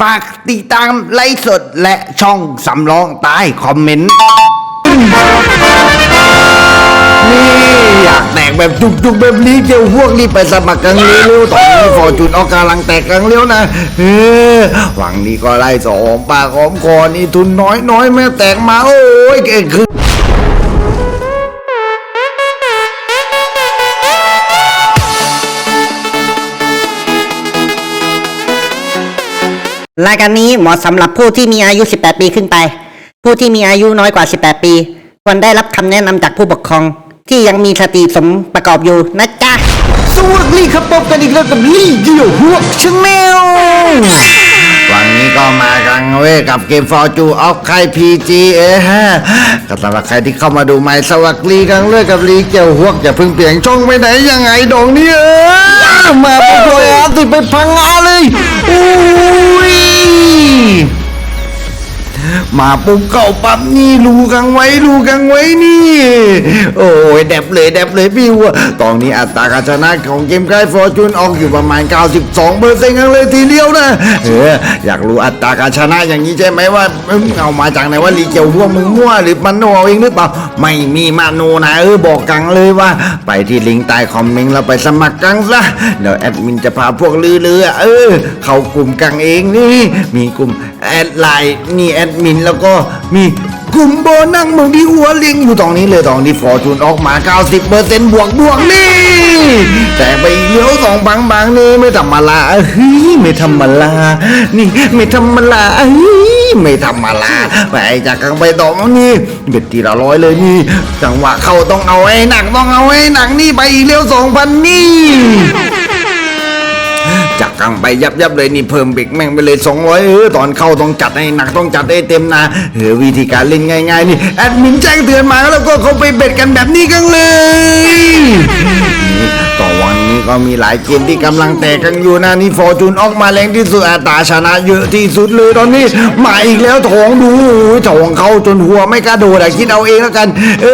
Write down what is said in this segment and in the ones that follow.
ฝากติดตามไลฟ์สดและช่องสำรองใต้คอมเมนต์ นี่อยากแตกแบบจุกๆแบบนี้เกี่ยวพวกนี้ไปสมัครกันเร็วๆตอนนี้ฟอร์จูนออกกำลังแตกกันเร็วนะเออหวังนี้ก็ไล่สองปากหอมคอนี่ทุนน้อยน้อยๆแม่แตกมาโอ้ยเก่งขึ้น รายการนี้เหมาะสำหรับผู้ที่มีอายุ 18 ปีขึ้นไป ผู้ที่มีอายุน้อยกว่า 18 ปี ควรได้รับคำแนะนำจากผู้ปกครอง ที่ยังมีสติสมประกอบอยู่นะจ๊ะ สวัสดีครับพบกันอีกแล้วกับลี่เดี่ยวพวกชาแนลวันนี้ก็มากันเว้ยกับเกมฟอร์จูออฟไคพีจีเอฮะก็สำหรับใครที่เข้ามาดูใหม่สวัสดีกันเลยกับลีเกี่ยวพวกอย่าเพิ่งเปลี่ยนช่องไปไหนยังไงดองนี่เออมาเป็นตัวแอปติดไปพังงาเลยอุ้ มาปุ๊บเข้าปั๊บนี่รูกังไว้รูกังไว้นี่ โอ้ยแดบเลยแดบเลยพี่วัวตอนนี้อัตราการชนะของเกมไกฟอร์จูนออกอยู่ประมาณ 92เปอร์เซ็นต์กันเลยทีเดียวนะเอออยากรู้อัตราการชนะอย่างนี้ใช่ไหมว่าเอิ่มเอามาจากไหนว่าลีเกียวพวกมึงมั่วหรือมันโนเอาเองหรือเปล่าไม่มีมาโนนะเออบอกกังเลยว่า ไปที่ลิงก์ใต้คอมเมนต์แล้วไปสมัครกังซะเดี๋ยวแอดมินจะพาพวกลือเรือเออ เข้ากลุ่มกังเองนี่มีกลุ่มแอดไลน์นี่แอดมินแล้วก็มีกลุ่มโบนั่งมึงที่หัวลิงอยู่ตรงนี้เลยตรงนี้ฟอร์จูนออกมา 90เปอร์เซ็นต์บวกบวกนี่ แต่ไปเลี้ยวสองบางบางนี่ไม่ธรรมดาเฮ้ยไม่ธรรมดานี่ไม่ธรรมดาเฮ้ยไม่ธรรมดาไปจากกังไปต่อนี่เบ็ดทีละร้อยเลยนี่ จังหวะเข้าต้องเอาไอ้หนักต้องเอาไอ้หนักนี่ไปเลี้ยวสองพันนี่ จากกังไปยับยับเลยนี่เพิ่มเบรกแม่งไปเลย200เออตอนเข้าต้องจัดให้หนักต้องจัดให้เต็มนะเออวิธีการเล่นง่ายๆนี่แอดมินแจ้งเตือนมาแล้วก็เขาไปเบ็ดกันแบบนี้กันเลย ก็มีหลายเกมที่กำลังแตกกันอยู่นะนี่ฟอร์จูนออกมาแรงที่สุดอัตาชนะเยอะที่สุดเลยตอนนี้มาอีกแล้วทองดูโอ้ยทองเข้าจนหัวไม่กล้าโดดคิดเอาเองแล้วกัน เอ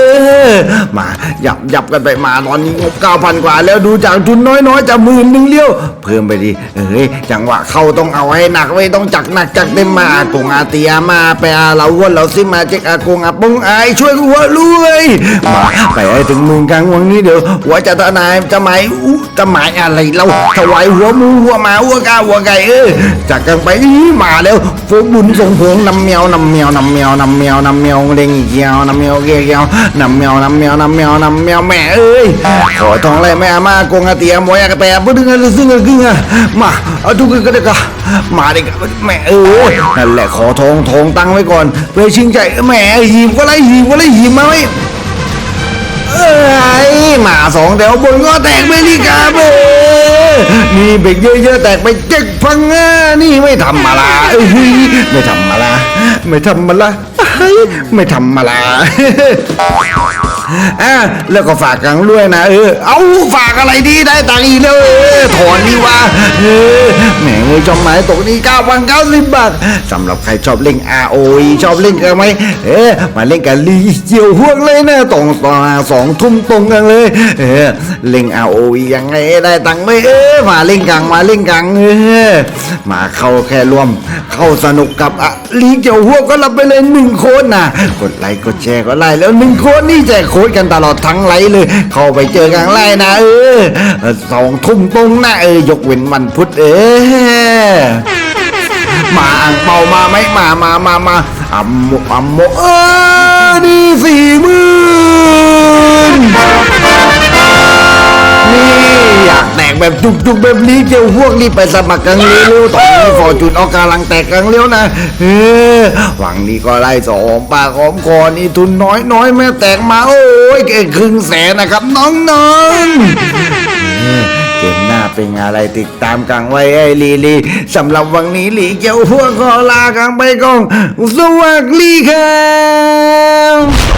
อ มาหยับหยับกันไปมาตอนนี้งบ9,000กว่า แล้วดูจากทุนน้อยๆจะหมื่นหนึ่งเลี้ยว เพิ่มไปดิเอ้ยจังหวะเข้าต้องเอาให้หนักไว้ต้องจักหนักจักเต็มมาอากงอาเตียมาไปอาเราวนเราซิมาเจ๊กอากงอาปงไอช่วยหัวรวยมาไปให้ถึงหมื่นกลางวันนี้เดี๋ยวหัวจะทนายจะหมอู้จะหมายอะไรเราถวายหัวมูหัวมาหัวก้าหัวไก่เออจากกันไปอีมาแล้วฟูบุญส่งผงนำแมวนำแมวนำแมวนำแมวนำแมวเด้งเกียวนำแมวเกียวนำแมวนำแมวนำแมวนำแมวแม่เอ้ยขอทองเลยแม่มากงอาเตียมวยกระแปะพูดถึงอะไรซึ่งกึ่งอะมาเอาทุกคนก็ได้กะมาดิกะแม่เอ้ยนั่นแหละขอทองทองตั้งไว้ก่อนเพื่อชิงใจแม่หีบก็ไล่หีบก็ไล่หีบมาไว้เอ้ย หมาสองแถวบนก็แตกไปนี่กาเบนี่เบรกเยอะๆแตกไปเจ็กพังงานี่ไม่ทำมาละเอ้ยไม่ทำมาละไม่ทำมาละไม่ทำมาละ อะแล้วก็ฝากกังด้วยนะเออเอาฝากอะไรดีได้ตังค์อีกแล้วเออถอนดีว่าเออแหมเงยจอมหมายตกนี่9,090บาทสำหรับใครชอบเล่น ROE ชอบเล่นกันไหมเออมาเล่นกันลีเจียวพวกเลยนะตรงต่อสองทุ่มตรงกันเลย เออเล่น ROE ยังไงได้ตังค์ไหมเออมาเล่นกังมาเล่นกังเออมาเข้าแค่รวม เข้าสนุกกับอะลีเจียวพวกก็รับไปเลยหนึ่งค้ดนะกดไลค์กดแชร์ก็ไลค์แล้วหนึ่งค้ดนี่แจกโค้ดกันตลอดทั้งไลฟ์เลย เข้าไปเจอกันไลน์นะเออสองทุ่มตรงนะเออยกเว้นวันพุธเออมาอ่างเปามาไหมมามามามาอัมโมอัมโมเออนี่สี่หมื่น แบบจุกๆแบบนี้เกี่ยวพวกนี้ไปสมัครกันเร็วๆตอนนี้ฟอร์จูนออกกำลังแตกกันเร็วนะเออหวังนี้ก็ไล่สองปากหอมคอนี่ทุนน้อยน้อยๆแม่แตกมาโอ้ยเก่งครึ่งแสนนะครับน้องๆเกมหน้าเป็นอะไรติดตามกังไว้ไอ้ลีลีสำหรับวันนี้ลีเกียวพวกขอลากังไปก่อนสวัสดีครับ